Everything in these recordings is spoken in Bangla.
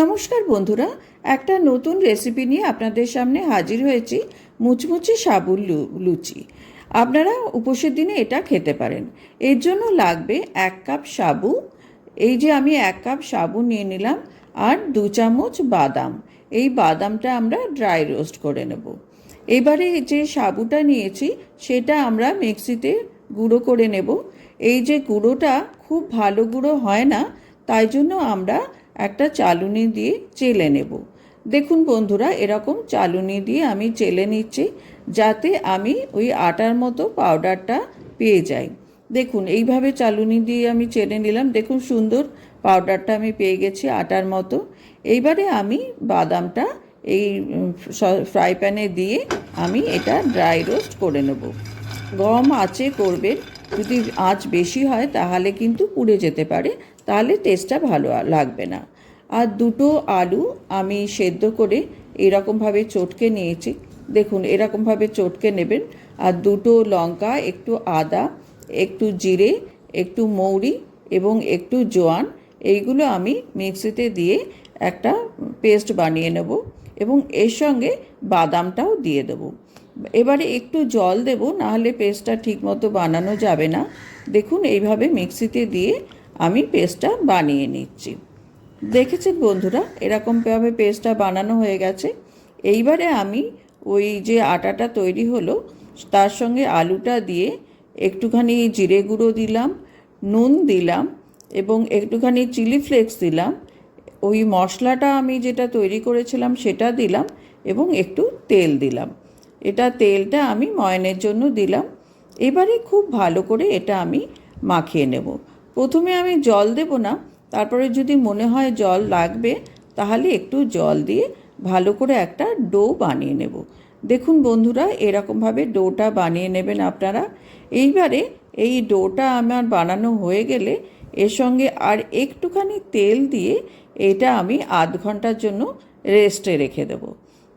নমস্কার বন্ধুরা, একটা নতুন রেসিপি নিয়ে আপনাদের সামনে হাজির হয়েছি, মুচমুচে সাবুর লুচি। আপনারা উপোসের দিনে এটা খেতে পারেন। এর জন্য লাগবে এক কাপ সাবু, এই যে আমি এক কাপ সাবু নিয়ে নিলাম, আর দু চামচ বাদাম। এই বাদামটা আমরা ড্রাই রোস্ট করে নেব। এবারে যে সাবুটা নিয়েছি, সেটা আমরা মিক্সিতে গুঁড়ো করে নেব। এই যে গুঁড়োটা খুব ভালো গুঁড়ো হয় না, তাই জন্য আমরা একটা চালুনি দিয়ে চেলে নেব। দেখুন বন্ধুরা, এরকম চালুনি দিয়ে আমি চেলে নিচ্ছি যাতে আমি ওই আটার মতো পাউডারটা পেয়ে যাই। দেখুন, এইভাবে চালুনি দিয়ে আমি চেলে নিলাম। দেখুন সুন্দর পাউডারটা আমি পেয়ে গেছি আটার মতো। এইবারে আমি বাদামটা এই ফ্রাই প্যানে দিয়ে আমি এটা ড্রাই রোস্ট করে নেব। গম আঁচে করবেন। যদি আঁচ বেশি হয় তাহলে কিন্তু পুড়ে যেতে পারে। তাহলে টেস্টটা ভালো লাগবে না। আর দুটো আলু আমি সেদ্ধ করে এরকমভাবে চটকে নিয়েছি। দেখুন, এরকমভাবে চটকে নেবেন। আর দুটো লঙ্কা, একটু আদা, একটু জিরে, একটু মৌরি এবং একটু জোয়ান, এইগুলো আমি মিক্সিতে দিয়ে একটা পেস্ট বানিয়ে নেব এবং এর সঙ্গে বাদামটাও দিয়ে দেবো। এবারে একটু জল দেব, নাহলে পেস্টটা ঠিকমতো বানানো যাবে না। দেখুন, এইভাবে মিক্সিতে দিয়ে আমি পেস্টটা বানিয়ে নিচ্ছি। দেখেছেন বন্ধুরা এরকমভাবে পেস্টটা বানানো হয়ে গেছে। এইবারে আমি ওই যে আটাটা তৈরি হলো, তার সঙ্গে আলুটা দিয়ে একটুখানি জিরে গুঁড়ো দিলাম, নুন দিলাম এবং একটুখানি চিলি ফ্লেক্স দিলাম। ওই মশলাটা আমি যেটা তৈরি করেছিলাম সেটা দিলাম এবং একটু তেল দিলাম। এটা তেলটা আমি ময়নের জন্য দিলাম। এবারে খুব ভালো করে এটা আমি মাখিয়ে নেব। প্রথমে আমি জল দেব না, তারপরে যদি মনে হয় জল লাগবে, তাহলে একটু জল দিয়ে ভালো করে একটা ডো বানিয়ে নেব। দেখুন বন্ধুরা, এরকমভাবে ডোটা বানিয়ে নেবেন আপনারা। এইবারে এই ডোটা আমার বানানো হয়ে গেলে এর সঙ্গে আর একটুখানি তেল দিয়ে এটা আমি আধ ঘণ্টার জন্য রেস্টে রেখে দেবো।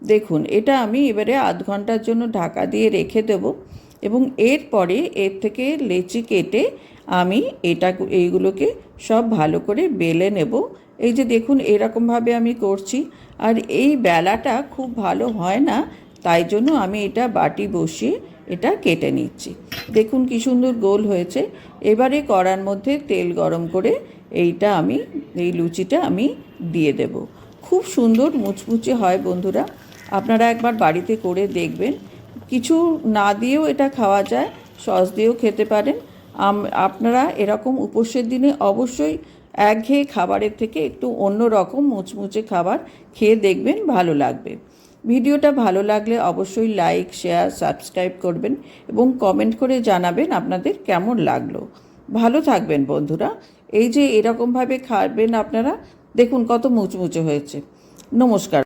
দেখুন, এটা আমি এবারে আধ ঘণ্টার জন্য ঢাকা দিয়ে রেখে দেব এবং এরপরে এর থেকে লেচি কেটে আমি এটা এইগুলোকে সব ভালো করে বেলে নেব। এই যে দেখুন, এরকমভাবে আমি করছি। আর এই বেলাটা খুব ভালো হয় না, তাই জন্য আমি এটা বাটি বসিয়ে এটা কেটে নিচ্ছি। দেখুন কি সুন্দর গোল হয়েছে। এবারে কড়ার মধ্যে তেল গরম করে এইটা আমি, এই লুচিটা আমি দিয়ে দেব। খুব সুন্দর মুচমুচে হয় বন্ধুরা। আপনারা একবার বাড়িতে করে দেখবেন। কিছু না দিয়েও এটা খাওয়া যায়, সস দিয়েও খেতে পারেন। আপনারা এরকম উপোসের দিনে অবশ্যই একঘেয়ে খাবারের থেকে একটু অন্য রকম মুচমুচে খাবার খেয়ে দেখবেন, ভালো লাগবে। ভিডিওটা ভালো লাগলে অবশ্যই লাইক, শেয়ার, সাবস্ক্রাইব করবেন এবং কমেন্ট করে জানাবেন আপনাদের কেমন লাগল। ভালো থাকবেন বন্ধুরা। এই যে এরকমভাবে খাবেন আপনারা, দেখুন কত মুচমুচে হয়েছে। নমস্কার।